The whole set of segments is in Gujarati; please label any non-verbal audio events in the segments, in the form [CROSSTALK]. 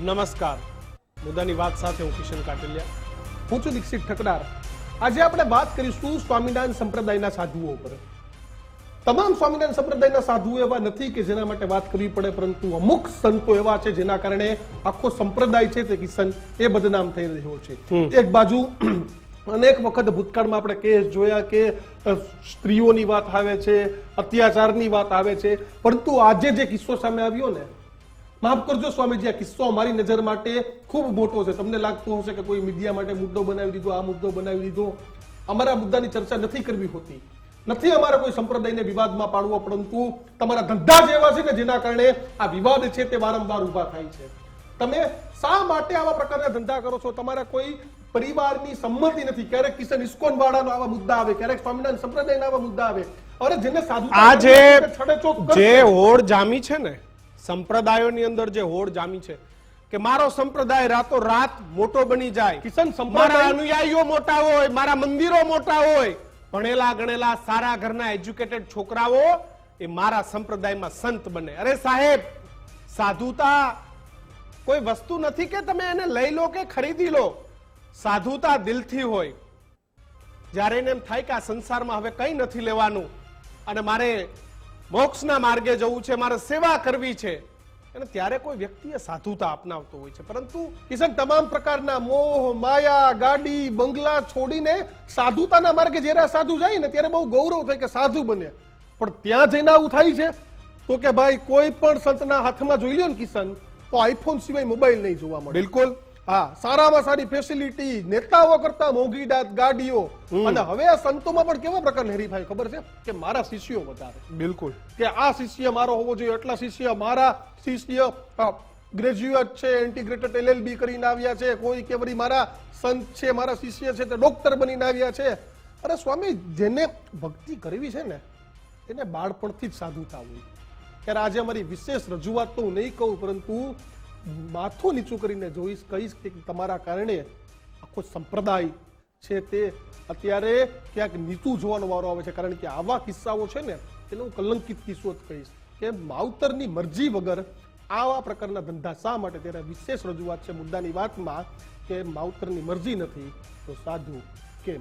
નમસ્કાર. મુદ્દાની વાત સાથે હું કિશન કાટલિયા. હું છું દીક્ષિત ઠકડાર. આજે આપણે વાત કરીશું સ્વામિનારાયણ સંપ્રદાયના સાધુઓ ઉપર. તમામ સ્વામિનારાયણ સંપ્રદાયના સાધુઓ એવા નથી કે જેના માટે વાત કરવી પડે પરંતુ અમુક સંતો એવા છે જેના કારણે આખો સંપ્રદાય છે તે કિશન એ બદનામ થઈ રહ્યો છે. એક બાજુ [CLEARS THROAT] અનેક વખત ભૂતકાળમાં આપણે કેસ જોયા કે સ્ત્રીઓની વાત આવે છે અત્યાચારની વાત આવે છે. પરંતુ આજે જે કિસ્સો સામે આવ્યો ને માફ કરજો સ્વામીજી આ કિસ્સો અમારી નજર માટે ખૂબ મોટો છે. તમને લાગતું હશે કે કોઈ મીડિયા માટે મુદ્દો બનાવી દીધો આ મુદ્દો બનાવી દીધો. અમારા મુદ્દાની ચર્ચા નથી કરવી હોતી. નથી અમારે કોઈ સંપ્રદાયને વિવાદમાં પાડવો પરંતુ તમારા ધંધા જ એવા છે ને જેના કારણે આ વિવાદ છે તે વારંવાર ઊભા થાય છે. તમે શા માટે આવા પ્રકારના ધંધા કરો છો? તમારા કોઈ પરિવારની સંમતિ નથી. ક્યારેક કિશન ઇસ્કોન વાળાનો આવા મુદ્દા આવે ક્યારેક સ્વામિનારાયણ સંપ્રદાયના આવા મુદ્દા આવે. અરે જેને સાધુ આ જે જે હોડ જામી છે ને સંપ્રદાયોની અંદર જે હોડ જામી છે કે મારો સંપ્રદાય રાતો રાત મોટો બની જાય. કિશન મારા અનુયાયીઓ મોટા હોય મારા મંદિરો મોટા હોય ભણેલા ગણેલા સારા ઘરના એજ્યુકેટેડ છોકરાઓ એ મારા સંપ્રદાયમાં સંત બને. અરે સાહેબ સાધુતા કોઈ વસ્તુ નથી કે તમે એને લઈ લો કે ખરીદી લો. સાધુતા દિલથી હોય. જ્યારે એને એમ થાય કે આ સંસારમાં હવે કંઈ નથી લેવાનું અને મારે મોક્ષના માર્ગે જવું છે, મારે સેવા કરવી છે. અને ત્યારે કોઈ વ્યક્તિએ સાધુતા અપનાવતો હોય છે. પરંતુ કિશન, તમામ પ્રકારના મોહ, માયા, ગાડી, બંગલા છોડીને સાધુતાના માર્ગે જ્યારે સાધુ જાય ને, ત્યારે બહુ ગૌરવ થાય કે સાધુ બને પણ ત્યાં જઈને આવું થાય છે? તો કે ભાઈ, કોઈ પણ સંતના હાથમાં જોઈ લ્યો ને કિશન, તો આઈફોન સિવાય મોબાઈલ નહીં જોવા મળે. બિલકુલ. હા સારામાં સારી ફેસિલિટી નેતાઓ કરતા મોંઘી ગાડીઓ. અને હવે આ સંતોમાં પણ કેવા પ્રકારની હરીફાઈ ખબર છે? કે મારા શિષ્યો વધારે. બિલકુલ. કે આ શિષ્ય મારો હોવો જોઈએ એટલા શિષ્ય મારા શિષ્ય ગ્રેજ્યુએટ છે ઇન્ટિગ્રેટેડ એલએલબી કરીને આવ્યા છે કોઈ કે વળી મારા સંત છે મારા શિષ્ય છે તે ડોક્ટર બનીને આવ્યા છે. અરે સ્વામી જેને ભક્તિ કરવી છે ને એને બાળપણથી જ સાધુતા હોય ત્યારે આજે અમારી વિશેષ રજૂઆત તો હું નહીં કહું પરંતુ માથું નીચું કરીને જોઈશ, કહીશ કે તમારા કારણે આખો સંપ્રદાય છે તે અત્યારે ક્યાંક નીચું જોવાનો વારો આવે છે. કારણ કે આવા કિસ્સાઓ છે ને, એને હું કલંકિત કિસ્સો જ કહીશ કે માવતરની મરજી વગર આવા પ્રકારના ધંધા શા માટે? ત્યારે વિશેષ રજૂઆત છે મુદ્દાની વાતમાં કે માવતરની મરજી નથી. તો સાધુ કેમ?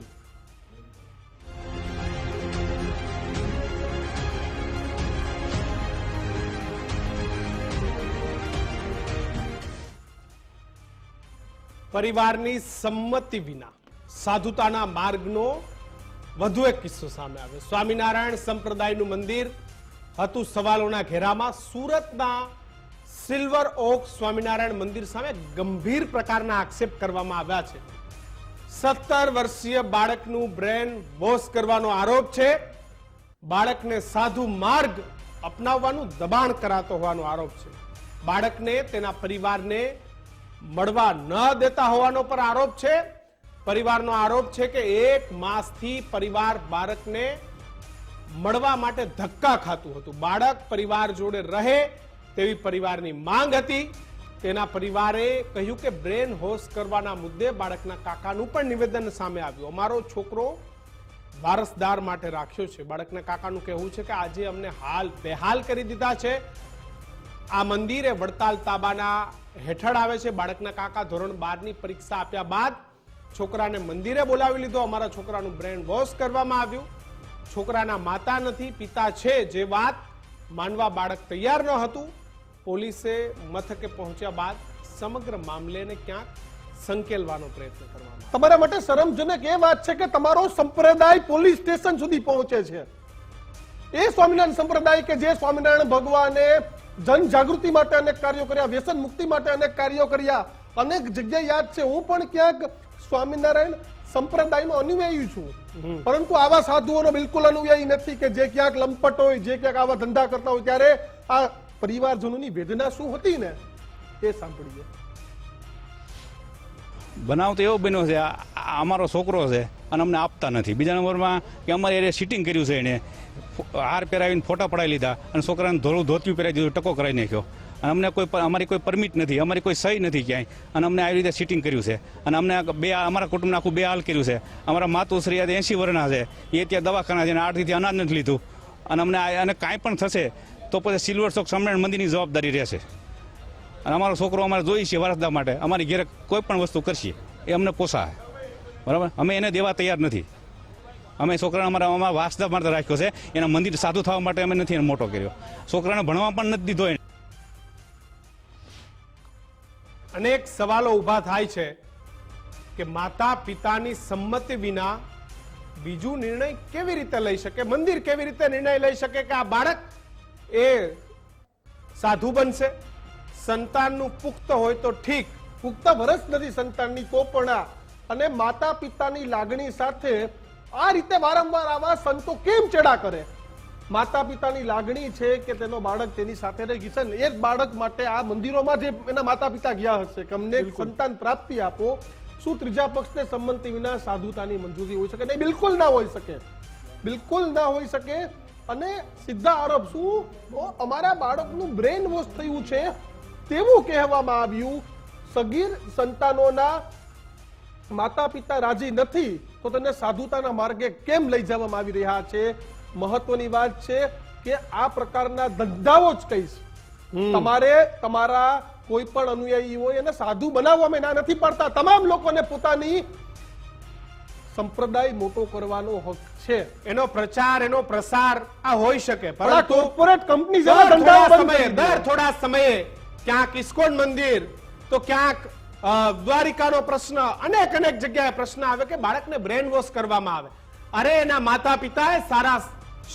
પરિવારની સંમતિ વિના સાધુતાના માર્ગનો વધુ એક કિસ્સો સામે આવ્યો. સ્વામિનારાયણ સંપ્રદાયનું મંદિર હતું સવાલોના ઘેરામાં. સુરતના સિલ્વર ઓક સ્વામિનારાયણ મંદિર સામે ગંભીર પ્રકારના આક્ષેપ કરવામાં આવ્યા છે. સત્તર વર્ષીય બાળકનું બ્રેન વોશ કરવાનો આરોપ છે. બાળકને સાધુ માર્ગ અપનાવવાનું દબાણ કરાતો હોવાનો આરોપ છે. બાળકને તેના પરિવારને મળવા ન દેતા હોવાનો પર આરોપ છે. પરિવારનો આરોપ છે કે એક માસથી પરિવાર બાળકને મળવા માટે ધક્કા ખાતું હતું. બાળક પરિવાર જોડે રહે તેવી પરિવારની માંગ હતી. તેના પરિવારે કહ્યું કે બ્રેન હોશ કરવાના મુદ્દે બાળકના કાકાનું પણ નિવેદન સામે આવ્યું. અમારો છોકરો વારસદાર માટે રાખ્યો છે. બાળકના કાકાનું કહેવું છે કે આજે અમને હાલ બેહાલ કરી દીધા છે. આ મંદિરે વડતાલ તાબાના હેઠળ આવે છે બાળકના કાકા ધોરણ બારની પરીક્ષા આપ્યા બાદ છોકરાને મંદિરે બોલાવી લીધો. અમારા છોકરાનું બ્રેન વોશ કરવામાં આવ્યું. છોકરાના માતા નથી, પિતા છે, જે વાત માનવા બાળક તૈયાર ન હતું. પોલીસે મથકે પહોંચ્યા બાદ સમગ્ર મામલેને ક્યાંક સંકેલવાનો પ્રયત્ન કરવામાં તમારા માટે શરમજનક એ વાત છે કે તમારો સંપ્રદાય પોલીસ સ્ટેશન સુધી પહોંચે છે. એ સ્વામિનારાયણ સંપ્રદાય કે જે સ્વામિનારાયણ ભગવાને જનજાગૃતિ માટે અનેક કાર્યો કર્યા વ્યસન મુક્તિ માટે અનેક કાર્યો કર્યા. અનેક જગ્યાએ યાદ છે હું પણ ક્યાંક સ્વામિનારાયણ સંપ્રદાયમાં અનુયાયી છું. પરંતુ આવા સાધુઓનો બિલકુલ અનુયાયી નથી કે જે ક્યાંક લંપટ હોય જે ક્યાંક આવા ધંધા કરતા હોય. ત્યારે આ પરિવારજનોની વેદના શું હતી ને એ સાંભળીએ. બનાવ તો એવો બન્યો છે અમારો છોકરો છે અને અમને આપતા નથી. બીજા નંબરમાં કે અમારે એને સિટિંગ કર્યું છે એણે હાર પહેરાવીને ફોટા પડાવી લીધા અને છોકરાને ધોળું ધોતિયું પહેરાવી દીધું, ટકો કરાવી નાખ્યો. અને અમને કોઈ અમારી કોઈ પરમિટ નથી, અમારી કોઈ સહી નથી ક્યાંય. અને અમને આવી રીતે સિટિંગ કર્યું છે. અને અમને બે અમારા કુટુંબને આખું બે હાલ કર્યું છે. અમારા માતુશ્રી આજે એસી વર્ષના છે. એ ત્યાં દવાખાના છે અને આઠથી અનાજ નથી લીધું. અને અમને અને કાંઈ પણ થશે તો પછી સિલ્વર ચોક સ્વામિનારાયણ મંદિરની જવાબદારી રહેશે. અને અમારો છોકરો અમારે જોઈ છે વારસદાર માટે. અમારી ઘેરે કોઈ પણ વસ્તુ કરશે, એ અમને પોસાય. બરાબર? અમે એને દેવા તૈયાર નથી. અમે છોકરાને અમારા અમારા વારસદાર માટે રાખ્યો છે. એના મંદિર સાધુ થવા માટે અમે નથી એને મોટો કર્યો. છોકરાને ભણવા પણ નથી દીધો એને. અનેક સવાલો ઊભા થાય છે કે માતા પિતાની સંમતિ વિના બીજું નિર્ણય કેવી રીતે લઈ શકે? મંદિર કેવી રીતે નિર્ણય લઈ શકે કે આ બાળક એ સાધુ બનશે? સંતાનનું પુખ્ત હોય તો ઠીક. પુખ્ત વરસ નથી સંતાનની તો પણ આ અને માતા પિતાની લાગણી સાથે આ રીતે વારંવાર આવા સંતો કેમ ચડા કરે? માતા પિતાની લાગણી છે કે તેનો બાળક તેની સાથે રહે કિશન એ જ બાળક માટે આ મંદિરોમાં જે એના માતા પિતા ગયા હશે કે અમને સંતાન પ્રાપ્તિ આપો શું ત્રીજા પક્ષને સંમતિ વિના સાધુતાની મંજૂરી હોઈ શકે? નહીં બિલકુલ ના હોઈ શકે. બિલકુલ ના હોઈ શકે. અને સીધા આરોપ શું? અમારા બાળકનું બ્રેન વોશ થયું છે. તેવું કહેવામાં આવ્યું સગીર સંતાનોના માતા પિતા રાજી નથી તો તેને સાધુતાના માર્ગે કેમ લઈ જવામાં આવી રહ્યા છે? મહત્વની વાત છે કે આ પ્રકારના ધંધાઓ જ કહીશ. તમારે તમારા કોઈ પણ અનુયાયી હોય એને સાધુ બનાવવામાં ના નથી પડતા. તમામ લોકોને પોતાની સંપ્રદાય મોટો કરવાનો હક છે. એનો પ્રચાર એનો પ્રસાર આ હોઈ શકે પરંતુ કોર્પોરેટ કંપની જેવા ધંધા સમયે દર થોડા સમયે ક્યાંક ઇસ્કોન મંદિર તો ક્યાંક દ્વારિકાનો પ્રશ્ન અનેક અનેક જગ્યાએ પ્રશ્ન આવે કે બાળકને બ્રેન વોશ કરવામાં આવે. અરે એના માતા પિતાએ સારા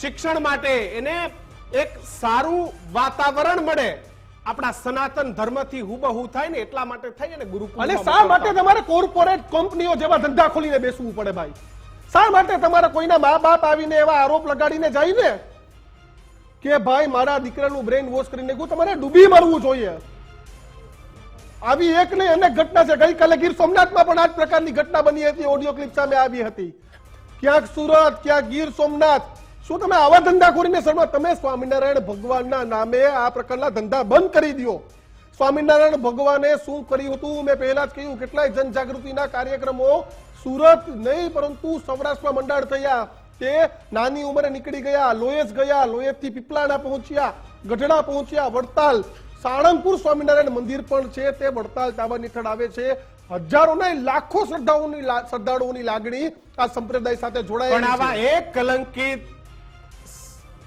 શિક્ષણ માટે એને એક સારું વાતાવરણ મળે. આપણા સનાતન ધર્મથી હુબહુ થાય ને એટલા માટે થઈ અને ગુરુકુળ અને શા માટે તમારે કોર્પોરેટ કંપનીઓ જેવા ધંધા ખોલીને બેસવું પડે ભાઈ? શા માટે તમારે કોઈના મા બાપ આવીને એવા આરોપ લગાડીને જાય ને કે ભાઈ, મારા દીકરાનું બ્રેન વોશ કરીને ગયું તમારે ડૂબી મરવું જોઈએ. આવી એક નહીં અનેક ઘટના છે. ગઈકાલે ગીર સોમનાથમાં પણ આ જ પ્રકારની ઘટના બની હતી. ઓડિયો ક્લિપ સામે આવી હતી. ક્યાંક સુરત, ક્યાંક ગીર સોમનાથ. શું તમે આવા ધંધા ખોરીને શર્મા તમે સ્વામિનારાયણ ભગવાનના નામે આ પ્રકારના ધંધા બંધ કરી દો સ્વામિનારાયણ ભગવાને શું કર્યું હતું? મેં પહેલા જ કહ્યું, કેટલાય જનજાગૃતિના કાર્યક્રમો સુરત નહીં, પરંતુ સૌરાષ્ટ્રમાં મંડાણ થયા. તે નાની ઉંમરે નીકળી ગયા લોયસ ગયા લોયસથી પીપલાણા પહોંચ્યા ગઢડા પહોંચ્યા વડતાલ. સાળંગપુર સ્વામિનારાયણ મંદિર પણ છે તે વડતાલ ટાબર હેઠળ આવે છે. હજારો નહીં લાખો શ્રદ્ધાળુઓની શ્રદ્ધાળુઓની લાગણી આ સંપ્રદાય સાથે પણ આવા એક કલંકિત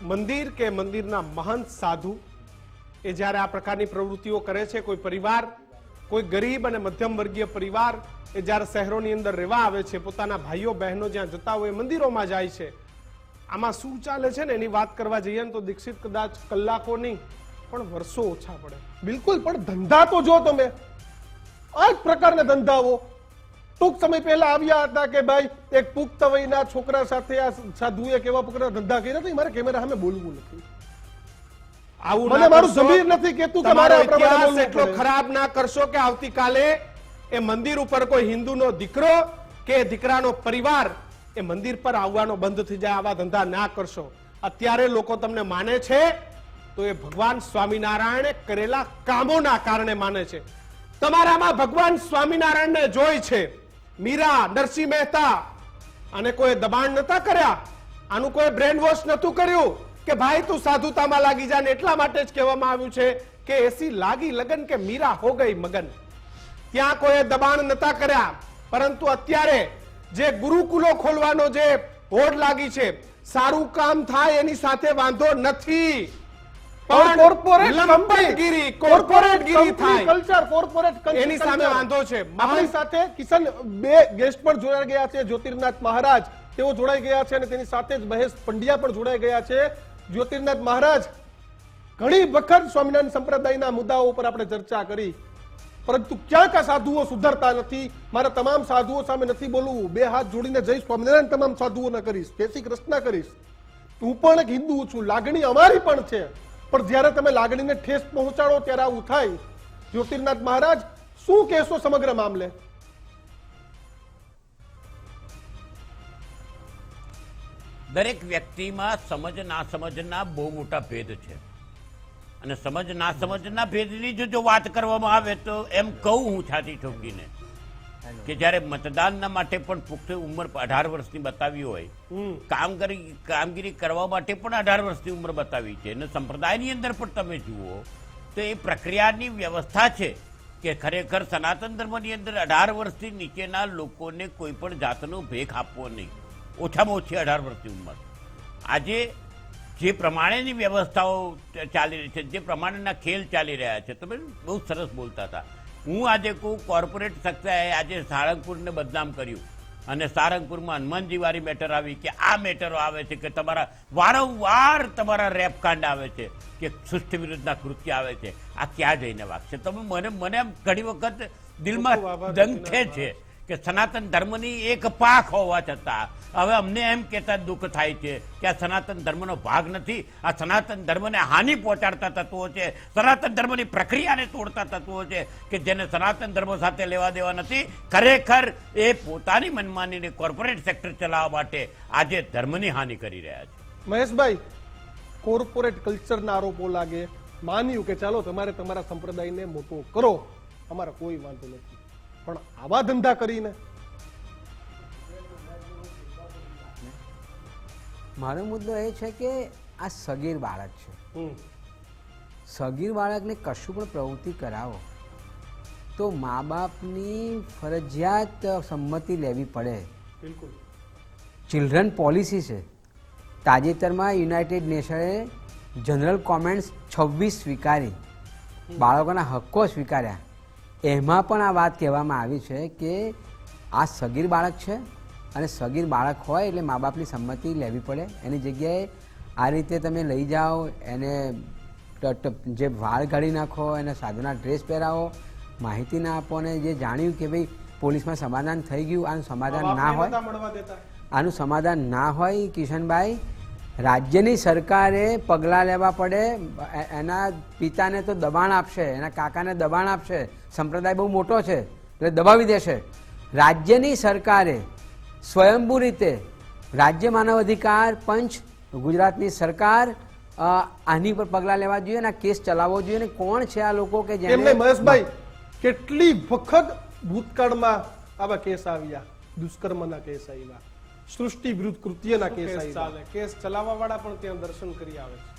મંદિર કે મંદિરના મહંત સાધુ એ જ્યારે આ પ્રકારની પ્રવૃત્તિઓ કરે છે કોઈ પરિવાર કોઈ ગરીબ અને મધ્યમ વર્ગીય પરિવાર એ જ્યારે શહેરોની અંદર રહેવા આવે છે પોતાના ભાઈઓ બહેનો જ્યાં જતા હોય મંદિરોમાં જાય છે. આમાં શું ચાલે છે ને એની વાત કરવા જઈએ ને તો દીક્ષિત કદાચ કલાકો નહીં પણ વર્ષો ઓછા પડે. બિલકુલ પણ ધંધા તો જો તમે. આ જ પ્રકારના ધંધાઓ. ટૂંક સમય પહેલા આવ્યા હતા કે ભાઈ એક પુખ્ત વયના છોકરા સાથે આ સાધુએ કેવા પ્રકારના ધંધા કર્યા હતા મારે કેમેરા સામે બોલવું નથી. આવું મને મારું જમીર નથી કેતું કે મારે એટલો ખરાબ ના કરશો કે આવતીકાલે એ મંદિર ઉપર કોઈ હિન્દુનો દીકરો કે દીકરાનો પરિવાર એ મંદિર પર આવવાનો બંધ થઈ જાય, આવા ધંધા ના કરશો. અત્યારે લોકો તમને માને છે, તો એ ભગવાન સ્વામિનારાયણે કરેલા કામોના કારણે માને છે. તમારામાં ભગવાન સ્વામિનારાયણને જોઈ છે. મીરા, નરસિંહ મહેતા અને કોઈ દબાણ નતા કર્યા? આનું કોઈ બ્રેન વોશ નતું કર્યું? કે ભાઈ તું સાધુતામાં લાગી જા ને એટલા માટે જ કહેવામાં આવ્યું છે કે એસી લાગી લગન કે મીરા હો ગઈ મગન? ત્યાં કોઈ દબાણ નતા કર્યા. પરંતુ અત્યારે જે ગુરુકુલો ખોલવાનો જે હોડ લાગી છે સારું કામ થાય એની સાથે વાંધો નથી. જ્યોતિર્નાથ મહારાજ. તેઓ જોડાઈ ગયા છે અને તેની સાથે જ મહેશ પંડ્યા પણ જોડાઈ ગયા છે. જ્યોતિર્નાથ મહારાજ ઘણી વખત સ્વામિનારાયણ સંપ્રદાયના મુદ્દાઓ ઉપર આપણે ચર્ચા કરી. પરંતુ ક્યાંક આ સાધુઓ સુધરતા નથી. મારા તમામ સાધુઓ સામે નથી બોલવું. બે હાથ જોડીને જઈશ, સ્વામિનારાયણ તમામ સાધુઓને કરીશ, જય શ્રી કૃષ્ણ કરીશ. હું પણ એક હિન્દુ છું, લાગણી અમારી પણ છે. પણ જ્યારે તમે લાગણીને ઠેસ પહોંચાડો ત્યારે આવું થાય. જ્યોતિર્નાથ મહારાજ, શું કહેશો સમગ્ર મામલે? દરેક વ્યક્તિમાં સમજ ના સમજના બહુ મોટા ભેદ છે. અને સમજ ના સમજના ભેદની જો જો વાત કરવામાં આવે તો એમ કહું હું છાતી ઠોકીને કે જ્યારે મતદાનના માટે પણ પુખ્ત ઉંમર અઢાર વર્ષની બતાવી હોય કામગીરી કામગીરી કરવા માટે પણ અઢાર વર્ષની ઉંમર બતાવી છે. અને સંપ્રદાયની અંદર પણ તમે જુઓ તો એ પ્રક્રિયાની વ્યવસ્થા છે કે ખરેખર સનાતન ધર્મની અંદર અઢાર વર્ષથી નીચેના લોકોને કોઈ પણ જાતનો ભેખ આપવો નહીં. ઓછામાં ઓછી અઢાર વર્ષની ઉંમર. આજે જે પ્રમાણેની વ્યવસ્થાઓ ચાલી રહી છે જે પ્રમાણેના ખેલ ચાલી રહ્યા છે તમે બહુ સરસ બોલતા હતા. હું આજે કહું કોર્પોરેટ સત્તાએ આજે સાળંગપુરને બદનામ કર્યું. અને સારંગપુરમાં હનુમાનજી વાળી મેટર આવી કે આ મેટરો આવે છે કે તમારા વારંવાર તમારા રેપ કાંડ આવે છે કે સૃષ્ટિ વિરુદ્ધના કૃત્ય આવે છે. આ ક્યાં જઈને વાગશે? તમે મને મને ઘણી વખત દિલમાં દંખે છે કે સનાતન ધર્મની એક પાક હોવા છતાં હવે અમને એમ કહેતા દુઃખ થાય છે કે આ સનાતન ધર્મનો ભાગ નથી. આ સનાતન ધર્મને હાનિ પહોંચાડતા તત્વો છે. સનાતન ધર્મની પ્રક્રિયાને તોડતા તત્વો છે કે જેને સનાતન ધર્મ સાથે લેવા દેવા નથી. ખરેખર એ પોતાની મનમાનીને કોર્પોરેટ સેક્ટર ચલાવવા માટે આજે ધર્મની હાનિ કરી રહ્યા છે. મહેશભાઈ કોર્પોરેટ કલ્ચરના આરોપો લાગે. માન્યું કે ચાલો તમારે તમારા સંપ્રદાયને મોટો કરો. અમારે કોઈ વાંધો નથી. પણ આવા ધંધા કરીને મારો મુદ્દો એ છે કે આ સગીર બાળક છે. સગીર બાળકને કશું પણ પ્રવૃત્તિ કરાવો તો મા બાપની ફરજિયાત સંમતિ લેવી પડે. બિલકુલ. ચિલ્ડ્રન પોલિસી છે. તાજેતરમાં યુનાઇટેડ નેશને જનરલ કોમેન્ટ્સ છવ્વીસ સ્વીકારી બાળકોના હક્કો સ્વીકાર્યા. એમાં પણ આ વાત કહેવામાં આવી છે કે આ સગીર બાળક છે? અને સગીર બાળક હોય એટલે મા બાપની સંમતિ લેવી પડે. એની જગ્યાએ આ રીતે તમે લઈ જાઓ એને જે વાળ કાઢી નાખો એને સાધુના ડ્રેસ પહેરાવો માહિતી ના આપો અને જે જાણ્યું કે ભાઈ પોલીસમાં સમાધાન થઈ ગયું આનું સમાધાન ના હોય આનું સમાધાન ના હોય કિશનભાઈ રાજ્યની સરકારે પગલાં લેવા પડે. એના પિતાને તો દબાણ આપશે એના કાકાને દબાણ આપશે. સંપ્રદાય બહુ મોટો છે એટલે દબાવી દેશે. રાજ્યની સરકારે સ્વયંભૂ રીતે રાજ્ય માનવ અધિકાર પંચ ગુજરાતની સરકાર આની પર પગલાં લેવા જોઈએ અને કેસ ચલાવવો જોઈએ. અને કોણ છે આ લોકો કે જેમને મહેશભાઈ કેટલી વખત ભૂતકાળમાં આવા કેસ આવ્યા? દુષ્કર્મના કેસ આવ્યા. સૃષ્ટિ વિરુદ્ધ કૃત્યના કેસ કેસ આવ્યા. કેસ ચલાવવા વાળા પણ ત્યાં દર્શન કરી આવે છે.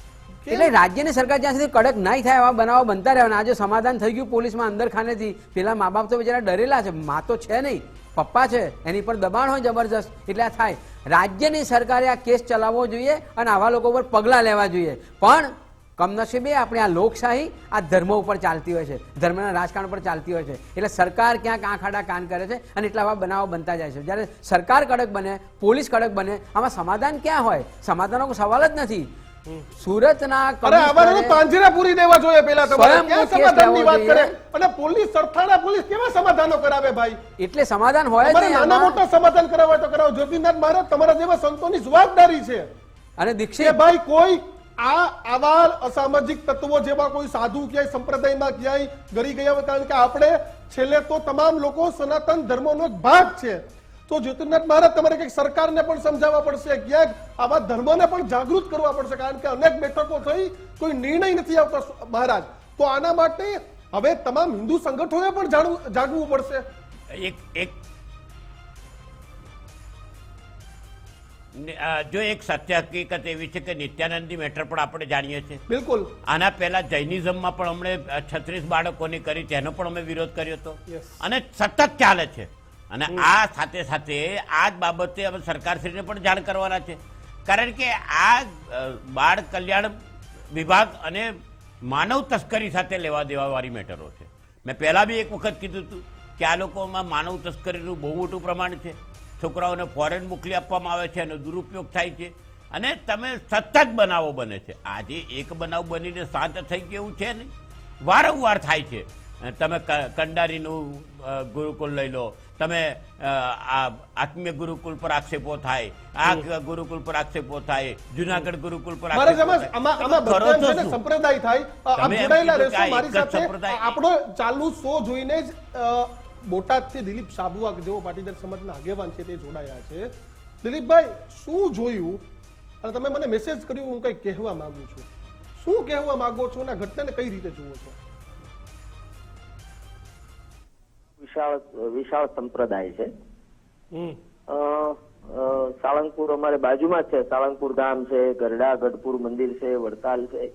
એટલે રાજ્યની સરકાર જ્યાં સુધી કડક નહીં થાય એવા બનાવો બનતા રહેવાના. આજે સમાધાન થઈ ગયું પોલીસમાં અંદર ખાનેથી પેલા મા બાપ તો બિચારા ડરેલા છે. મા તો છે નહીં. પપ્પા છે. એની પર દબાણ હોય જબરજસ્ત. એટલે આ થાય. રાજ્યની સરકારે આ કેસ ચલાવવો જોઈએ અને આવા લોકો પર પગલાં લેવા જોઈએ. પણ કમનસીબે આપણે આ લોકશાહી આ ધર્મ ઉપર ચાલતી હોય છે. ધર્મના રાજકારણ પર ચાલતી હોય છે. એટલે સરકાર ક્યાંક આંખ કાન કરે છે અને એટલા આવા બનાવો બનતા જાય છે. જ્યારે સરકાર કડક બને, પોલીસ કડક બને, આમાં સમાધાન ક્યાં હોય? સમાધાનનો સવાલ જ નથી. સુરતના અરે અમારે પાંજરા પૂરી દેવા જોઈએ પેલા તમારે ક્યાં સમાધાનની વાત કરે? અને પોલીસ સરથાણા પોલીસ કેવા સમાધાનો કરાવે ભાઈ? એટલે સમાધાન હોય જ નાના મોટા સમાધાન કરાવવા તો કરાવો. જ્યોતિનાથ મહારાજ તમારા જેવા સંતોની જવાબદારી છે. અને દીક્ષિત ભાઈ કોઈ આ આવા અસામાજિક તત્વો જેવા કોઈ સાધુ ક્યાંય સંપ્રદાયમાં ક્યાંય ગરી ગયા હોય કારણ કે આપણે છેલ્લે તો તમામ લોકો સનાતન ધર્મનો એક ભાગ છે. તો જ્યોતિર્નાથ મહારાજ તમારે કંઈક સરકારને પણ સમજાવવા પડશે ક્યાંક આવા ધર્મને પણ જાગૃત કરવા પડશે કારણ કે અનેક બેઠકો થઈ કોઈ નિર્ણય નથી આવતો મહારાજ. તો આના માટે હવે તમામ હિન્દુ સંગઠનોએ પણ જાગવું પડશે. એક એક. જો એક સત્ય હકીકત એવી છે કે નિત્યાનંદની મેટર પણ આપણે જાણીએ છીએ. બિલકુલ. આના પહેલા જૈનિઝમમાં પણ અમને છત્રીસ બાળકોની કરી તેનો પણ અમે વિરોધ કર્યો હતો. અને સતત ચાલે છે. અને આ સાથે સાથે આ જ બાબતે અમે સરકારશ્રીને પણ જાણ કરવાના છે. કારણ કે આ બાળ કલ્યાણ વિભાગ અને માનવ તસ્કરી સાથે લેવા દેવાવાળી મેટરો છે. મેં પહેલાં બી એક વખત કીધું હતું કે આ લોકોમાં માનવ તસ્કરીનું બહુ મોટું પ્રમાણ છે. છોકરાઓને ફોરેન મોકલી આપવામાં આવે છે એનો દુરુપયોગ થાય છે. અને તમે સતત બનાવો બને છે. આજે એક બનાવ બનીને શાંત થઈ ગયું છે નહીં વારંવાર થાય છે. તમે કંડારીનું ગુરુકુલ ગુરુકુળ લઈ લો. તમે આ આત્મીય ગુરુકુળ પર આક્ષેપો થાય આ ગુરુકુલ પર આક્ષેપો થાય જુનાગઢ ગુરુકુલ પર ને? સંપ્રદાય થાય મારી સાથે આપણો ચાલુ શો જોઈને જ બોટાદ બોટાદથી દિલીપ સાબુઆ જેવો પાટીદાર સમાજના આગેવાન છે તે જોડાયા છે. દિલીપભાઈ શું જોયું? અને તમે મને મેસેજ કર્યું હું કંઈ કહેવા માંગુ છું. શું કહેવા માંગો છો અને ઘટનાને કઈ રીતે જુઓ છો? વિશાળ વિશાળ સંપ્રદાય છે. સાળંગપુર અમારે બાજુમાં જ છે. સાળંગપુર ધામ છે ગરડા ગઢપુર મંદિર છે વડતાલ છે.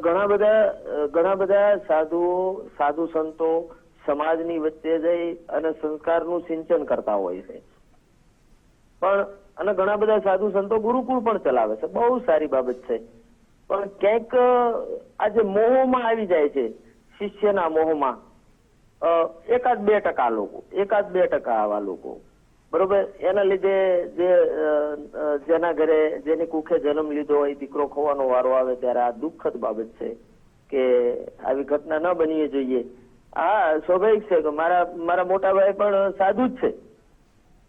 ઘણા બધા ઘણા બધા સાધુઓ સાધુ સંતો સમાજની વચ્ચે જઈ અને સંસ્કારનું સિંચન કરતા હોય છે. પણ અને ઘણા બધા સાધુ સંતો ગુરુકુળ પણ ચલાવે છે. બહુ સારી બાબત છે. પણ ક્યાંક આજે મોહમાં આવી જાય છે. શિષ્યના મોહમાં. એકાદ બે ટકા લોકો, એકાદ બે ટકા આવા લોકો. બરોબર? એના લીધે જે જેના ઘરે જેની કુખે જન્મ લીધો હોય, દીકરો ખોવાનો વારો આવે ત્યારે આ દુઃખદ બાબત છે કે આવી ઘટના ન બનવી જોઈએ. આ સ્વાભાવિક છે કે મારા મારા મોટા ભાઈ પણ સાધુ જ છે.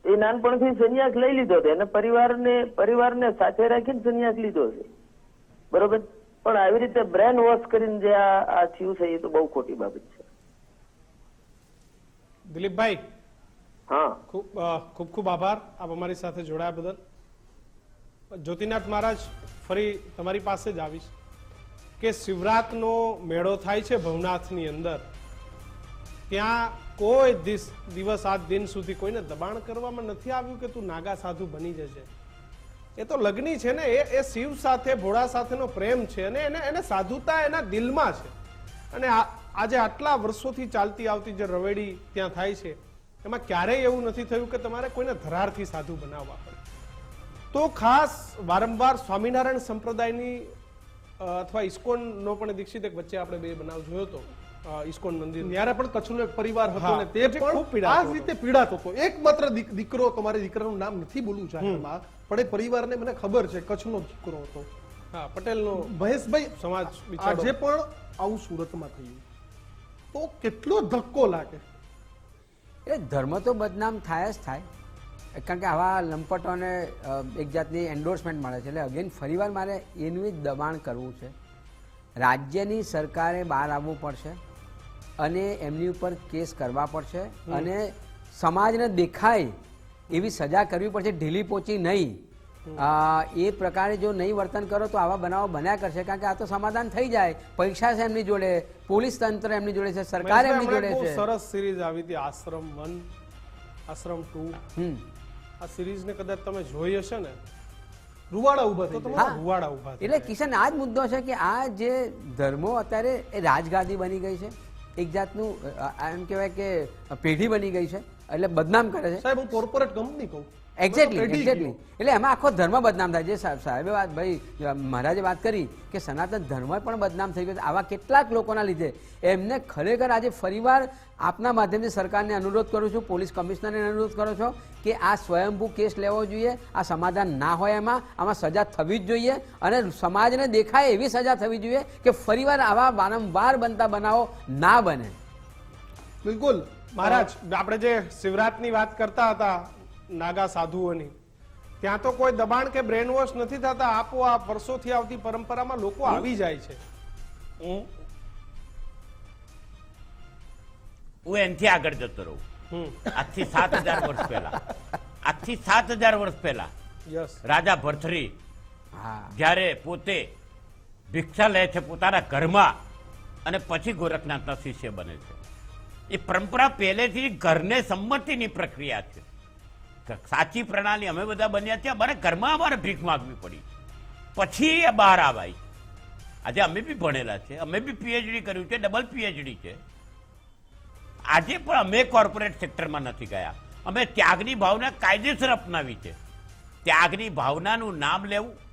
એ નાનપણથી સંન્યાસ લઈ લીધો હતો. એને પરિવારને પરિવારને સાથે રાખીને સંન્યાસ લીધો છે. બરોબર? પણ આવી રીતે બ્રેન વોશ કરીને જે આ થયું છે, એ તો બહુ ખોટી બાબત છે. દિલીપભાઈ હા. ખૂબ ખૂબ ખૂબ આભાર આપ અમારી સાથે જોડાયા બદલ. જ્યોતિનાથ મહારાજ ફરી તમારી પાસે જ આવીશ. કે શિવરાતનો મેળો થાય છે ભવનાથની અંદર ત્યાં કોઈ દિવસ આજ દિન સુધી કોઈને દબાણ કરવામાં નથી આવ્યું કે તું નાગા સાધુ બની જશે એ તો લગ્ની છે ને એ એ શિવ સાથે ભોળા સાથેનો પ્રેમ છે અને એને એને સાધુતા એના દિલમાં છે. અને આ- આજે આટલા વર્ષોથી ચાલતી આવતી જે રવેડી ત્યાં થાય છે એમાં ક્યારેય એવું નથી થયું કે તમારે કોઈને ધરારથી સાધુ બનાવવા પડે. તો ખાસ વારંવાર સ્વામિનારાયણ સંપ્રદાયની અથવા ઇસ્કોનનો પણ દીક્ષિત એક વચ્ચે આપણે બે બનાવ જોયો હતો ઇસ્કોન મંદિર ત્યારે પણ કચ્છનો એક પરિવાર હતો હા, ને તે પણ ખૂબ આ રીતે પીડાતો હતો. એકમાત્ર દીકરો તમારી દીકરાનું નામ નથી બોલવું જાહેરમાં પણ એ પરિવારને મને ખબર છે કચ્છનો દીકરો હતો. હા પટેલનો મહેશભાઈ સમાજ. આજે પણ આવું સુરતમાં થયું તો કેટલો ધક્કો લાગે? એટલે ધર્મ તો બદનામ થાય જ થાય. કારણ કે આવા લંપટોને એક જાતની એન્ડોર્સમેન્ટ મળે છે. એટલે અગેન ફરીવાર મારે એનું જ દબાણ કરવું છે. રાજ્યની સરકારે બહાર આવવું પડશે અને એમની ઉપર કેસ કરવા પડશે અને સમાજને દેખાય એવી સજા કરવી પડશે ઢીલી પોચી નહીં. એ પ્રકારે જો નહીં વર્તન કરો તો આવા બનાવો બન્યા કરશે. કારણ કે આ તો સમાધાન થઈ જાય. પરીક્ષા છે એમની જોડે પોલીસ તંત્ર એમની જોડે છે સરકાર એમની જોડે છે. સરસ સિરીઝ આવી હતી આશ્રમ વન આશ્રમ ટુ. આ સિરીઝને કદાચ તમે જોઈ હશે ને રૂવાડા ઊભા તો તમારા રૂવાડા ઊભા એટલે કિશન આ જ મુદ્દો છે કે આ જે ધર્મો અત્યારે એ રાજગાદી બની ગઈ છે. એક જાતનું એમ કહેવાય કે પેઢી બની ગઈ છે. એટલે બદનામ કરે છે. સાહેબ હું કોર્પોરેટ કંપની કહું. એક્ઝેક્ટલી એક્ઝેક્ટલી એટલે એમાં આખો ધર્મ બદનામ થાય. છે સાહેબ- સાહેબે વાત ભાઈ મહારાજે વાત કરી કે સનાતન ધર્મ પણ બદનામ થઈ ગયો છે. આવા કેટલાક લોકોના લીધે એમને ખરેખર આજે ફરીવાર આપના માધ્યમથી સરકારને અનુરોધ કરું છું પોલીસ કમિશનરને અનુરોધ કરો છો કે આ સ્વયંભૂ કેસ લેવો જોઈએ આ સમાધાન ના હોય એમાં આમાં સજા થવી જ જોઈએ અને સમાજને દેખાય એવી સજા થવી જોઈએ કે ફરીવાર આવા વારંવાર બનતા બનાવો ના બને. બિલકુલ. મહારાજ આપણે જે શિવરાતની વાત કરતા હતા નાગા સાધુઓની. ત્યાં તો કોઈ દબાણ કે બ્રેન વોશ નથી થતા આપોઆપ વર્ષોથી આવતી પરંપરામાં લોકો આવી જાય છે. હું? હું એનથી આગળ જતો રહું. આજથી સાત હજાર વર્ષ પહેલા. આજથી સાત હજાર વર્ષ પહેલા. રાજા ભરથરી જ્યારે પોતે ભિક્ષા લે છે પોતાના ઘરમાં અને પછી ગોરખનાથના શિષ્ય બને છે. એ પરંપરા પહેલેથી ઘરને સંમતિની પ્રક્રિયા છે. સાચી પ્રણાલી. અમે બધા બન્યા ત્યાં. અમારે ઘરમાં અમારે ભીખ માગવી પડી. પછી એ બહાર આવાય. આજે અમે બી ભણેલા છે. અમે બી પીએચડી કર્યું છે. ડબલ પીએચડી છે. આજે પણ અમે કોર્પોરેટ સેક્ટરમાં નથી ગયા. અમે ત્યાગની ભાવના કાયદેસર અપનાવી છે. ત્યાગની ભાવનાનું નામ લેવું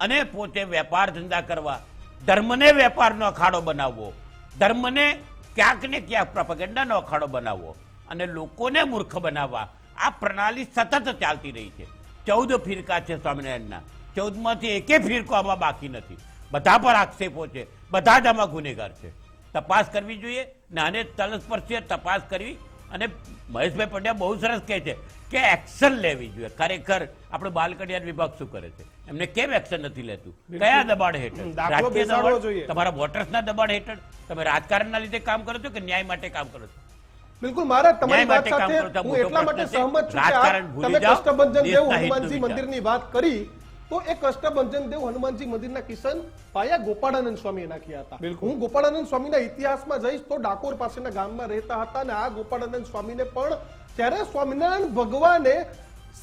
અને પોતે વેપાર ધંધા કરવા, ધર્મને વેપારનો અખાડો બનાવવો, ધર્મને ક્યાંક ને ક્યાંક પ્રોપગેન્ડાનો અખાડો બનાવવો અને લોકોને મૂર્ખ બનાવવા આ પ્રણાલી સતત ચાલતી રહી છે. ચૌદ ફિરકા છે સ્વામિનારાયણના. ચૌદમાંથી એકે ફિરકો આમાં બાકી નથી. બધા પર આક્ષેપો છે. બધા જ આમાં ગુનેગાર છે. તપાસ કરવી જોઈએ. ને આને તલસ્પર્શીય તપાસ કરવી. અને મહેશભાઈ પંડ્યા બહુ સરસ કહે છે કે એક્શન લેવી જોઈએ. ખરેખર આપણો બાલ કલ્યાણ વિભાગ શું કરે છે? એમને કેમ એક્શન નથી લેતું? કયા દબાણ હેઠળ? રાજકીય દબાણ? તમારા વોટર્સના દબાણ હેઠળ? તમે રાજકારણના લીધે કામ કરો છો કે ન્યાય માટે કામ કરો છો? બિલકુલ મહારાજ તમારી વાત સાથે હું એટલા માટે સહમત છું કે તમે કષ્ટભંજન દેવ હનુમાનજી મંદિરની વાત કરી તો એ કષ્ટભંજન દેવ હનુમાનજી મંદિરના કિશન પાયા ગોપાળાનંદ સ્વામીએ નાખ્યા હતા. હું ગોપાળાનંદ સ્વામીના ઇતિહાસમાં જઈશ તો ડાકોર પાસેના ગામમાં રહેતા હતા અને આ ગોપાળાનંદ સ્વામીને પણ ત્યારે સ્વામિનારાયણ ભગવાને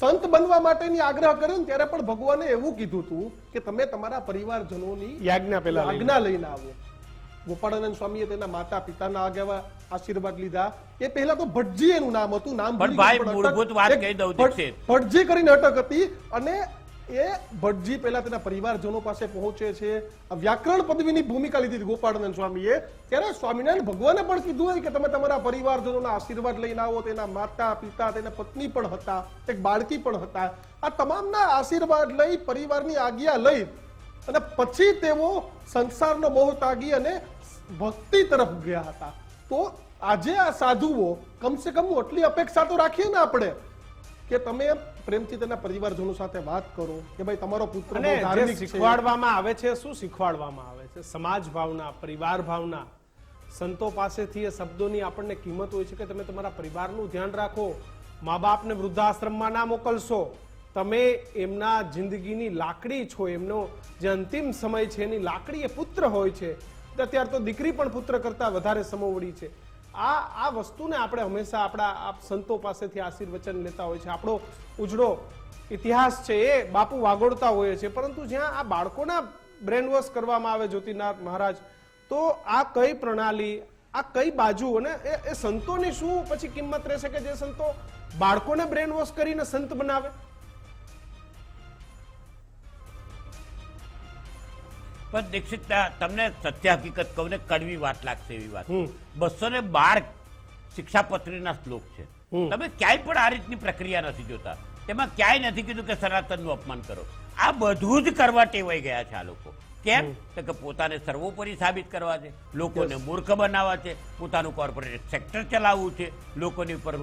સંત બનવા માટેની આગ્રહ કર્યો ને ત્યારે પણ ભગવાને એવું કીધું હતું કે તમે તમારા પરિવારજનોની યાજ્ઞા પહેલા લઈને આજ્ઞા લઈને આવો. ગોપાળાનંદ સ્વામીએ તેના માતા પિતાના આગેવા આશીર્વાદ લીધા. એ પહેલા તો ભટજી એનું નામ હતું નામ પણ ભાઈ, મૂળભૂત વાત કહી દઉં, દીક્ષિત. ભટજી કરીને અટક હતી અને એ ભટજી પહેલા તેના પરિવારજનો પાસે પહોંચે છે. વ્યાકરણ પદવીની ભૂમિકા લીધી ગોપાળાનંદ સ્વામીએ. ત્યારે સ્વામિનારાયણ ભગવાને પણ કીધું હોય કે તમે તમારા પરિવારજનોના આશીર્વાદ લઈને આવો. તેના માતા પિતા તેના પત્ની પણ હતા એક બાળકી પણ હતા. આ તમામના આશીર્વાદ લઈ પરિવારની આજ્ઞા લઈ અને પછી તેઓ સંસારનો મોહ તાગી અને ભક્તિ તરફ ગયા હતા. તો આજે આ સાધુઓ કમસે કમ એટલી અપેક્ષા તો રાખીએ ને આપણે કે તમે પ્રેમથી તેના પરિવારજનો સાથે વાત કરો કે ભાઈ તમારો પુત્ર શીખવાડવામાં આવે છે શું શીખવાડવામાં આવે છે? સમાજ ભાવના પરિવાર ભાવના સંતો પાસેથી એ શબ્દોની આપણને કિંમત હોય છે કે તમે તમારા પરિવારનું ધ્યાન રાખો મા બાપને વૃદ્ધાશ્રમમાં ના મોકલશો તમે એમના જિંદગીની લાકડી છો એમનો જે અંતિમ સમય છે એની લાકડી એ પુત્ર હોય છે અત્યારે તો દીકરી પણ પુત્ર કરતા વધારે સમોવડી છે. આ આ વસ્તુને આપણે હંમેશા આપણા સંતો પાસેથી આશીર્વચન લેતા હોય છે. આપણો ઉજળો ઇતિહાસ છે એ બાપુ વાગોળતા હોય છે. પરંતુ જ્યાં આ બાળકોના બ્રેન વોશ કરવામાં આવે જ્યોતિનાથ મહારાજ, તો આ કઈ પ્રણાલી, આ કઈ બાજુ અને એ સંતોની શું પછી કિંમત રહેશે કે જે સંતો બાળકોને બ્રેન વોશ કરીને સંત બનાવે? પણ દીક્ષિત તમને સત્ય હકીકત કહું ને કડવી વાત લાગશે એવી વાત. બસો ને બાર શિક્ષાપત્રીના શ્લોક છે. તમે ક્યાંય પણ આ રીતની પ્રક્રિયા નથી જોતા. તેમાં ક્યાંય નથી કીધું કે સનાતનનું અપમાન કરો. આ બધું જ કરવા ટેવાઈ ગયા છે આ લોકો. કેમ? તો કે પોતાને સર્વોપરી સાબિત કરવા છે. લોકોને મૂર્ખ બનાવવા છે. પોતાનું કોર્પોરેટ સેક્ટર ચલાવવું છે. લોકોની ઉપર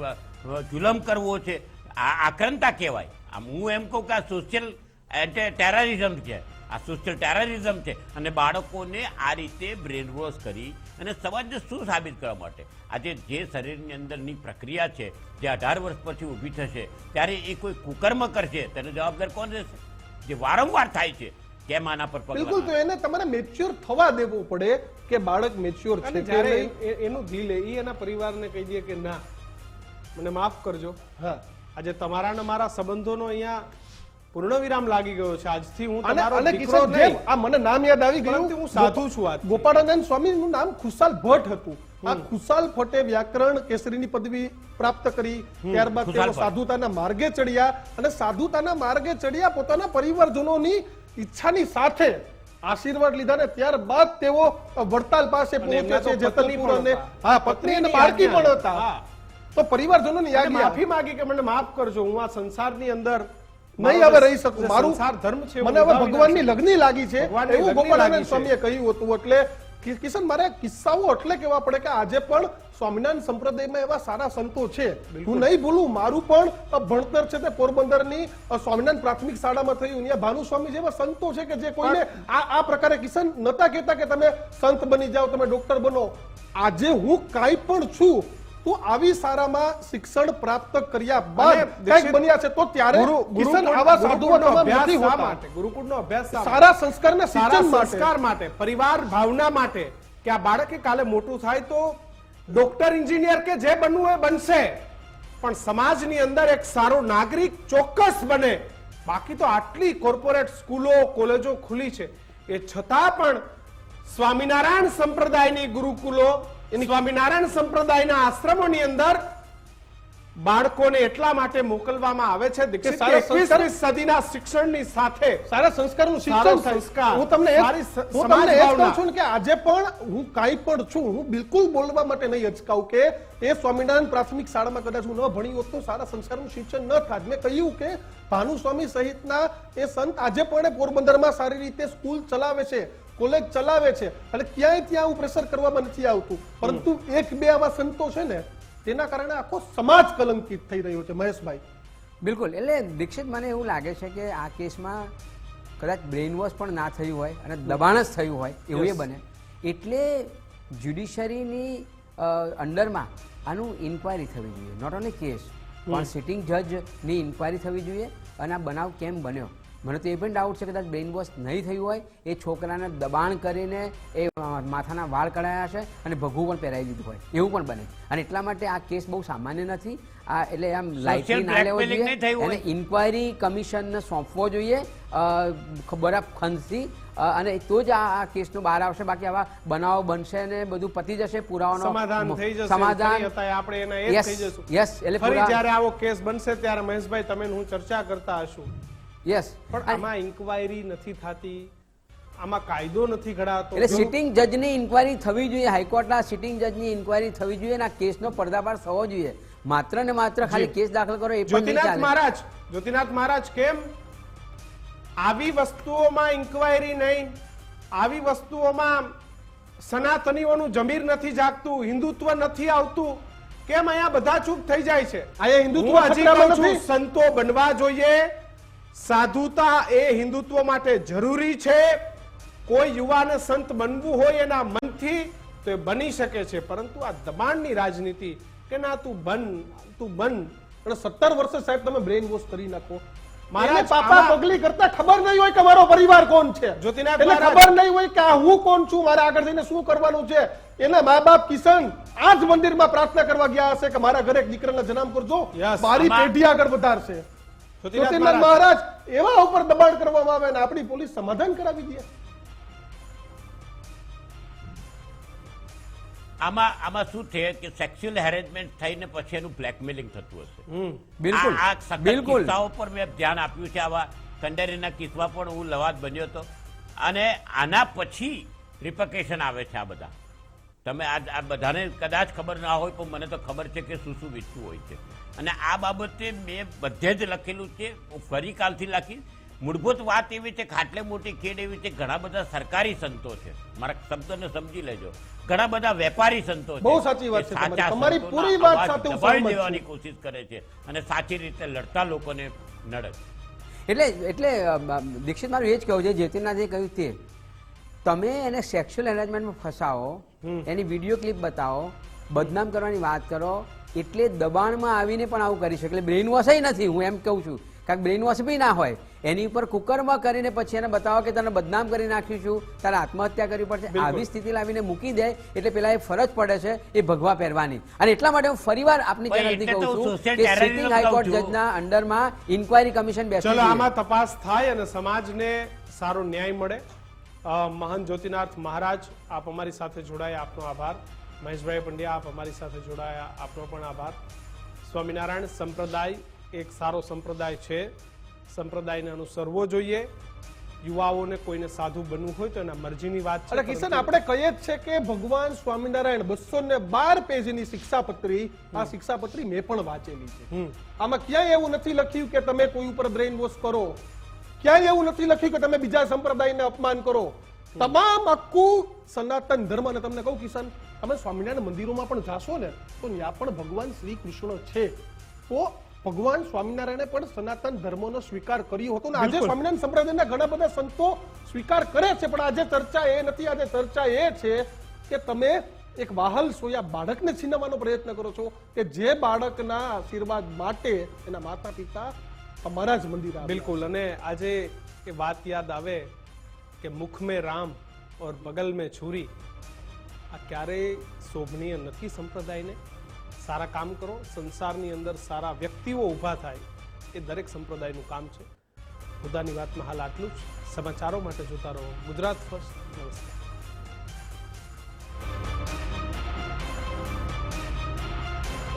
જુલમ કરવો છે. આ આક્રંતા કહેવાય. આમ હું એમ કહું કે આ સોશિયલ ટેરરિઝમ છે. આ સોશિયલ ટેરરિઝમ છે. અને બાળકોને આ રીતે બ્રેન વોશ કરી અને સમાજને શું સાબિત કરવા માટે? આજે જે શરીરની અંદરની પ્રક્રિયા છે જે અઢાર વર્ષ પછી ઊભી થશે ત્યારે એ કોઈ કુકર્મ કરશે? તેનો જવાબદાર કોણ રહેશે જે વારંવાર થાય છે કેમ આના પર બિલકુલ તો એને તમારે મેચ્યોર થવા દેવું પડે કે બાળક મેચ્યોર છે ત્યારે જ્યારે એ- એનું દિલ એ એના પરિવારને કહી દે કે ના મને માફ કરજો. હા. આજે તમારા ને મારા સંબંધોનો અહીંયા પૂર્ણ વિરામ લાગી ગયો છે. આજથી હું તમારો દીકરો જેમ આ મને નામ યાદ આવી ગયું. હું સાધુ છું આજ ગોપાળાનંદ સ્વામીનું નામ ખુશાલ ભટ્ટ હતું. આ ખુશાલ ભટ્ટે વ્યાકરણ કેસરીની પદવી પ્રાપ્ત કરી. ત્યારબાદ તેઓ સાધુતાના માર્ગે ચડ્યા અને સાધુતાના માર્ગે ચડ્યા પોતાના પરિવારજનોની ઈચ્છાની સાથે આશીર્વાદ લીધા ને ત્યારબાદ તેઓ વડતાલ પાસે પહોંચે છે જતનપુર અને હા પત્ની અને બાળકી પણ હતા. તો પરિવારજનોની આજ્ઞા માફી માંગી કે મને માફ કરજો. હું આ સંસારની અંદર નહીં હવે રહી શકું. મારું ધર્મ છે મને હવે ભગવાનની લગ્ની લાગી છે. એવું ગોપાળાનંદ સ્વામીએ કહ્યું હતું. એટલે કિશન મારે કિસ્સાઓ એટલે કહેવા પડે કે આજે પણ સ્વામિનારાયણ સંપ્રદાયમાં એવા સારા સંતો છે. હું નહીં ભૂલું મારું પણ ભણતર છે તે પોરબંદરની સ્વામિનારાયણ પ્રાથમિક શાળામાં થયું અહીંયા ભાનુસ્વામી જેવા સંતો છે કે જે કોઈને આ આ પ્રકારે કિશન નતા કહેતા કે તમે સંત બની જાઓ તમે ડોક્ટર બનો. આજે હું કાંઈ પણ છું તો આવી સારામાં શિક્ષણ પ્રાપ્ત કર્યા બાદ કંઈક બન્યા છે તો ત્યારે કિશન આવા સાધુઓ અભ્યાસ નથી હોતા. માટે? ગુરુકુળનો અભ્યાસ સારા સંસ્કારને સિંચન સંસ્કાર માટે પરિવાર ભાવના માટે કે આ બાળકે કાલે મોટું થાય તો ડોક્ટર એન્જિનિયર કે જે બનવું એ બનશે. પણ સમાજની અંદર એક સારો નાગરિક ચોક્કસ બને. બાકી તો આટલી કોર્પોરેટ સ્કૂલો કોલેજો ખુલી છે. એ છતાં પણ સ્વામિનારાયણ સંપ્રદાયની ગુરુકુલો સ્વામિનારાયણ સંપ્રદાયના આશ્રમોની અંદર બાળકોને એટલા માટે મોકલવામાં આવે છે. દીક્ષિત, સંસ્કાર- 21મી સદીના શિક્ષણની સાથે સારા સંસ્કારનું સારો શિક્ષણ સંસ્કાર, હું તમને હું તમને એ કહું છું કે આજે પણ હું કાંઈ પણ છું હું બિલકુલ બોલવા માટે નહીં અચકાઉં કે એ સ્વામિનારાયણ પ્રાથમિક શાળામાં કદાચ હું ન ભણી હોત તો સારા સંસ્કારનું શિક્ષણ ન થાત. મેં કહ્યું કે ભાનુસ્વામી સહિતના એ સંત આજે પણ પોરબંદરમાં સારી રીતે સ્કૂલ ચલાવે છે. કોલેજ ચલાવે છે અને ક્યાંય ત્યાં આવું પ્રેશર કરવામાં નથી આવતું. પરંતુ એક બે આવા સંતો છે ને તેના કારણે આખો સમાજ કલંકિત થઈ રહ્યો છે મહેશભાઈ. બિલકુલ. એટલે દીક્ષિત મને એવું લાગે છે કે આ કેસમાં કદાચ બ્રેઇન વોશ પણ ના થયું હોય અને દબાણ જ થયું હોય એવું એ બને. એટલે જ્યુડિશરીની અંડરમાં આનું ઇન્ક્વાયરી થવી જોઈએ. નોટ ઓનલી કેસ પણ સિટિંગ જજની ઇન્ક્વાયરી થવી જોઈએ અને આ બનાવ કેમ બન્યો? મને તો એ પણ ડાઉટ છે કદાચ બ્રેઇન વોશ નહીં થયું હોય એ છોકરાને દબાણ કરીને એ માથાના વાળ કઢાયા છે અને ભગવું પણ પહેરાવી દીધું હોય. એવું પણ બને. અને એટલા માટે આ કેસ બહુ સામાન્ય નથી. આ એટલે આમ લાઇટલી ના લેવો જોઈએ અને ઇન્કવાયરી કમિશનને સોંપવો જોઈએ. બરાબર અ, અને તો જ આ કેસનું બહાર આવશે. બાકી આવા બનાવો બનશે ને બધું પતી જશે પુરાવાનો સમાધાન થઈ જશે. સમાધાન. આપણે એના એ જ થઈ જશું. yes, એટલે ફરી જ્યારે આવો કેસ બનશે ત્યારે મહેશભાઈ તમે હું ચર્ચા કરતા હશું. યસ પણ આમાં ઇન્કવાયરી નથી થતી આમાં કાયદો નથી ઘડાતો. એટલે સિટિંગ જજની ઇન્કવાયરી થવી જોઈએ હાઈકોર્ટના સિટિંગ જજની ઇન્કવાયરી થવી જોઈએ અને આ કેસનો પર્દાફાશ થવો જોઈએ. માત્ર ને માત્ર ખાલી કેસ દાખલ કરો એ પણ નહીં જ્યોતિનાથ ચાલે. મહારાજ જ્યોતિનાથ મહારાજ કેમ? આવી વસ્તુઓમાં ઇન્કવાયરી નહીં. આવી વસ્તુઓમાં સનાતનીઓનું જમીર નથી જાગતું હિન્દુત્વ નથી આવતું. કેમ અહીંયા બધા ચૂપ થઈ જાય છે? અહીંયા હિન્દુત્વ. સંતો બનવા જોઈએ સાધુતા એ હિન્દુત્વ માટે જરૂરી છે. કોઈ યુવાને સંત બનવું હોય એના મનથી તો એ બની શકે છે. પરંતુ આ દબાણની રાજનીતિ કે ના તું બન તું બન. અને સત્તર વર્ષે સાહેબ તમે બ્રેન વોશ કરી નાખો. મહારાજ, પાપા પગલી કરતા ખબર નહીં હોય કે મારો પરિવાર કોણ છે. જ્યોતિનાથ એટલે ખબર નહીં હોય કે હું કોણ છું મારે આગળ જઈને શું કરવાનું છે. એના મા બાપ કિશન આ જ મંદિરમાં પ્રાર્થના કરવા ગયા હશે કે મારા ઘરે એક દીકરાનો જન્મ કરજો મારી પેઢી આગળ વધારશે. જ્યોતિર્નાથ મહારાજ. મહારાજ એવા ઉપર દબાણ કરવામાં આવે અને આપણી પોલીસ સમાધાન કરાવી દે. આમાં આમાં શું છે કે સેક્સ્યુઅલ હેરેસમેન્ટ થઈને પછી એનું બ્લેકમેલિંગ થતું હશે. બિલકુલ. આ- બિલકુલ. કિસ્સાઓ પર મેં ધ્યાન આપ્યું છે આવા કંડેરીના કિસ્સા પણ હું લવાદ બન્યો હતો. અને આના પછી રિપકેશન આવે છે આ બધા. તમે આ આ બધાને કદાચ ખબર ના હોય પણ મને તો ખબર છે કે શું શું વીતતું હોય છે. અને આ બાબતે મેં બધે જ લખેલું છે. હું ફરી કાલથી લખીશ. મૂળભૂત વાત એવી છે ખાટલે મોટી ખેડ એવી છે ઘણા બધા સરકારી સંતો છે. મારા શબ્દને સમજી લેજો. ઘણા બધા વેપારી સંતો છે. બહુ સાચી વાત છે તમારી. સાચા તમારી પૂરી વાત સાથે હું. દેવાની કોશિશ કરે છે અને સાચી રીતે લડતા લોકોને નડે એટલે એટલે દીક્ષિત મારું એ જ કહ્યું છે જેતીનાથે કહ્યું તે. તમે એને સેક્સ્યુઅલ હેરેસમેન્ટમાં ફસાવો એની વીડિયો ક્લિપ બતાવો બદનામ કરવાની વાત કરો એટલે દબાણમાં આવીને પણ આવું કરી શકે. એટલે બ્રેઇન વોશ નથી હું એમ કહું છું. કારણ બ્રેઇન વોશ બી ના હોય. એની ઉપર કુકરમાં કરીને પછી એને બતાવો કે તને બદનામ કરી નાખ્યું છું તારે આત્મહત્યા કરવી પડશે. આવી સ્થિતિ લાવીને મૂકી દે એટલે પેલા એ ફરજ પડે છે એ ભગવા પહેરવાની. અને એટલા માટે હું ફરીવાર આપની ચેનલથી કહું છું કે સિટિંગ હાઈકોર્ટ જજના અંડરમાં ઇન્કવાયરી કમિશન બેસે ચલો આમાં તપાસ થાય અને સમાજને સારો ન્યાય મળે. મહાન જ્યોતિનાથ મહારાજ આપ અમારી સાથે જોડાયા. આપનો આભાર. મહેશભાઈ પંડ્યા આપ અમારી સાથે જોડાયા. આપનો પણ આભાર. સ્વામિનારાયણ સંપ્રદાય એક સારો સંપ્રદાય છે. સંપ્રદાયને અનુસરવો જોઈએ. યુવાઓને કોઈને સાધુ બનવું હોય તો એના મરજીની વાત છે. કિશન આપણે કહીએ જ છે કે ભગવાન સ્વામિનારાયણ બસો ને બાર પેજની શિક્ષાપત્રી આ શિક્ષાપત્રી મેં પણ વાંચેલી છે. આમાં ક્યાંય એવું નથી લખ્યું કે તમે કોઈ ઉપર બ્રેઇન વોશ કરો. ક્યાંય એવું નથી લખ્યું કે તમે બીજા સંપ્રદાયને અપમાન કરો. તમામ આખું સનાતન ધર્મ અને તમને કહું કિશન તમે સ્વામિનારાયણ મંદિરોમાં પણ જાશો ને તો ત્યાં પણ ભગવાન શ્રી કૃષ્ણ છે. તો ભગવાન સ્વામિનારાયણે પણ સનાતન ધર્મનો સ્વીકાર કર્યો હતો આજે સ્વામિનારાયણ સંપ્રદાયના ઘણા બધા સંતો સ્વીકાર કરે છે પણ આજે ચર્ચા એ નથી આજે ચર્ચા એ છે કે તમે એક વાહલ સોયા બાળકને છીનવવાનો પ્રયત્ન કરો છો કે જે બાળકના આશીર્વાદ માટે એના માતા પિતા તમારા જ મંદિર બિલકુલ અને આજે એ વાત યાદ આવે કે મુખ મેં રામ ઓર બગલ મેં છુરી, આ ક્યારેય શોભનીય નથી સંપ્રદાયને? સારા કામ કરો, સંસારની અંદર સારા વ્યક્તિઓ ઊભા થાય, એ દરેક સંપ્રદાયનું કામ છે. મુદ્દાની વાતમાં હાલ આટલું જ. સમાચારો માટે જોતા રહો. ગુજરાત ફર્સ્ટ. નમસ્કાર.